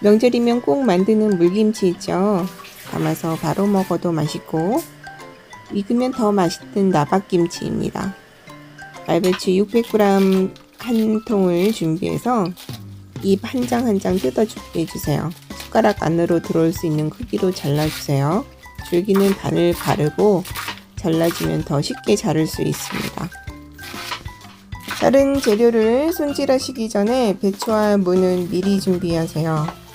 명절이면 꼭 만드는 물김치 있죠. 담아서 바로 먹어도 맛있고 익으면 더 맛있는 나박김치입니다. 알배추 600g 한 통을 준비해서 잎 한 장 한 장 뜯어 준비해주세요. 숟가락 안으로 들어올 수 있는 크기로 잘라주세요. 줄기는 반을 가르고 잘라주면 더 쉽게 자를 수 있습니다. 다른 재료를 손질하시기 전에 배추와 무는 미리 준비하세요.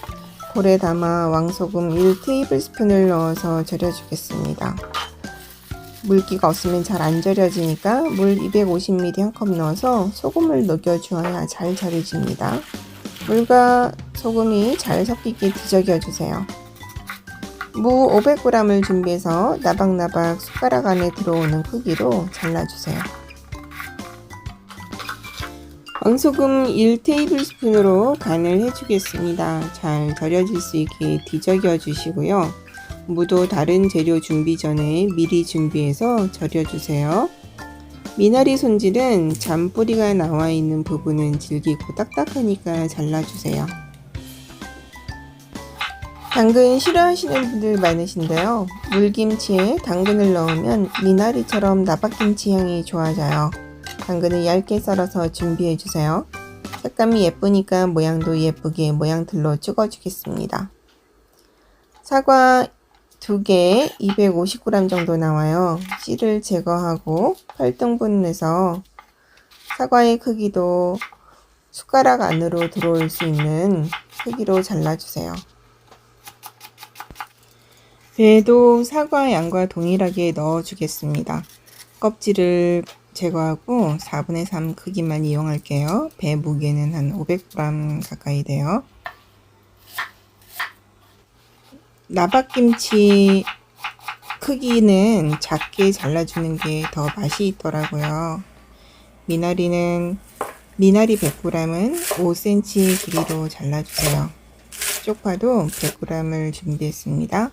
볼에 담아 왕소금 1테이블스푼을 넣어서 절여주겠습니다. 물기가 없으면 잘 안 절여지니까 물 250ml 한 컵 넣어서 소금을 녹여주어야 잘 절여집니다. 물과 소금이 잘 섞이게 뒤적여 주세요. 무 500g을 준비해서 나박나박 숟가락 안에 들어오는 크기로 잘라주세요. 왕소금 1테이블스푼으로 간을 해주겠습니다. 잘 절여질 수 있게 뒤적여 주시고요. 무도 다른 재료 준비 전에 미리 준비해서 절여주세요. 미나리 손질은 잔뿌리가 나와 있는 부분은 질기고 딱딱하니까 잘라주세요. 당근 싫어하시는 분들 많으신데요. 물김치에 당근을 넣으면 미나리처럼 나박김치 향이 좋아져요. 당근을 얇게 썰어서 준비해 주세요. 색감이 예쁘니까 모양도 예쁘게 모양틀로 찍어주겠습니다. 사과 2개 250g 정도 나와요. 씨를 제거하고 8등분 내서 사과의 크기도 숟가락 안으로 들어올 수 있는 크기로 잘라주세요. 배도 사과 양과 동일하게 넣어주겠습니다. 껍질을 제거하고 4분의 3 크기만 이용할게요. 배 무게는 한 500g 가까이 돼요. 나박김치 크기는 작게 잘라주는 게 더 맛이 있더라고요. 미나리는 미나리 100g은 5cm 길이로 잘라주세요. 쪽파도 100g을 준비했습니다.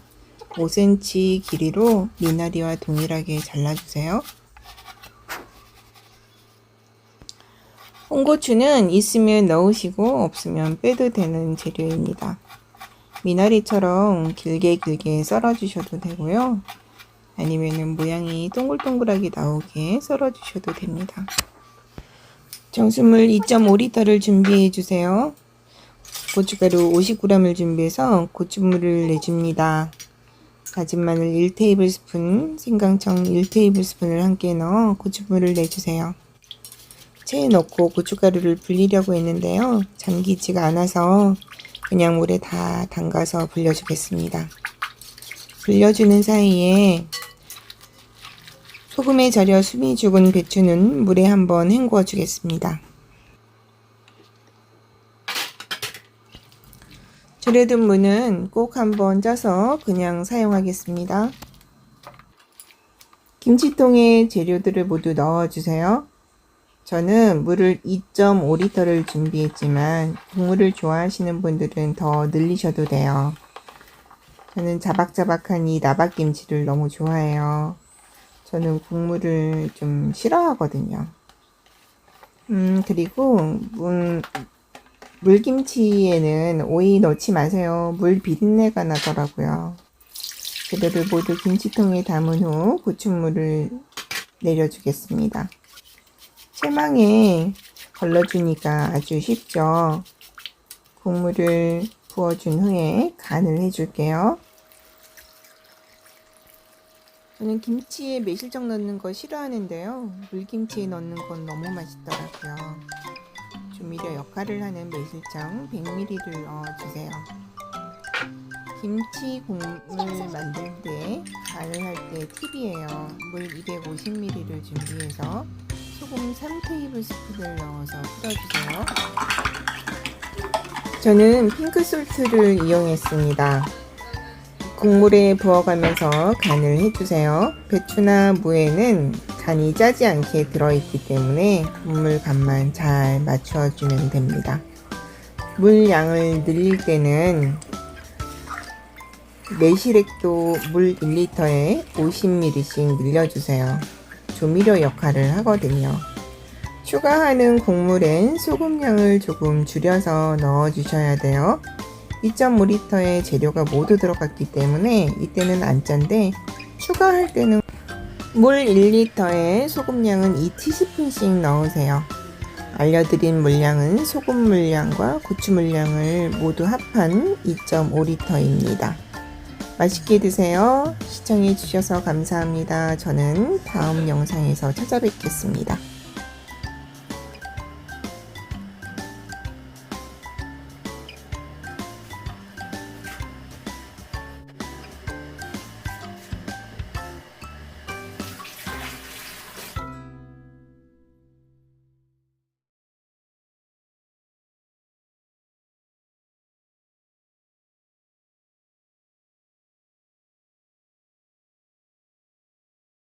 5cm 길이로 미나리와 동일하게 잘라주세요. 홍고추는 있으면 넣으시고 없으면 빼도 되는 재료입니다. 미나리처럼 길게 길게 썰어 주셔도 되고요. 아니면은 모양이 동글동글하게 나오게 썰어 주셔도 됩니다. 정수물 2.5리터를 준비해 주세요. 고춧가루 50g을 준비해서 고추물을 내줍니다. 다진 마늘 1테이블스푼, 생강청 1테이블스푼을 함께 넣어 고추물을 내주세요. 체에 넣고 고춧가루를 불리려고 했는데요. 잠기지가 않아서 그냥 물에 다 담가서 불려주겠습니다. 불려주는 사이에 소금에 절여 숨이 죽은 배추는 물에 한번 헹구어 주겠습니다. 줄여둔 무는 꼭 한번 쪄서 그냥 사용하겠습니다. 김치통에 재료들을 모두 넣어주세요. 저는 물을 2.5리터를 준비했지만 국물을 좋아하시는 분들은 더 늘리셔도 돼요. 저는 자박자박한 이 나박김치를 너무 좋아해요. 저는 국물을 좀 싫어하거든요. 음, 그리고, 음, 물김치에는 오이 넣지 마세요. 물 비린내가 나더라고요. 재료를 모두 김치통에 담은 후 고추물을 내려주겠습니다. 채망에 걸러주니까 아주 쉽죠. 국물을 부어준 후에 간을 해줄게요. 저는 김치에 매실청 넣는 거 싫어하는데요. 물김치에 넣는 건 너무 맛있더라고요. 조미료 역할을 하는 매실청 100ml를 넣어주세요. 김치 국물 만들 때 간을 할 때 팁이에요. 물 250ml를 준비해서 소금 3테이블스푼을 넣어서 풀어주세요. 저는 핑크솔트를 이용했습니다. 국물에 부어가면서 간을 해주세요. 배추나 무에는 간이 짜지 않게 들어있기 때문에 국물 간만 잘 맞춰주면 됩니다. 물 양을 늘릴 때는 매실액도 물 1리터에 50ml씩 늘려주세요. 조미료 역할을 하거든요. 추가하는 국물엔 소금량을 조금 줄여서 넣어 주셔야 돼요. 2.5리터의 재료가 모두 들어갔기 때문에 이때는 안 짠데 추가할 때는 물 1리터에 소금량은 2티스푼씩 넣으세요. 알려드린 물량은 소금 물량과 고추 물량을 모두 합한 2.5리터입니다. 맛있게 드세요. 시청해 주셔서 감사합니다. 저는 다음 영상에서 찾아뵙겠습니다.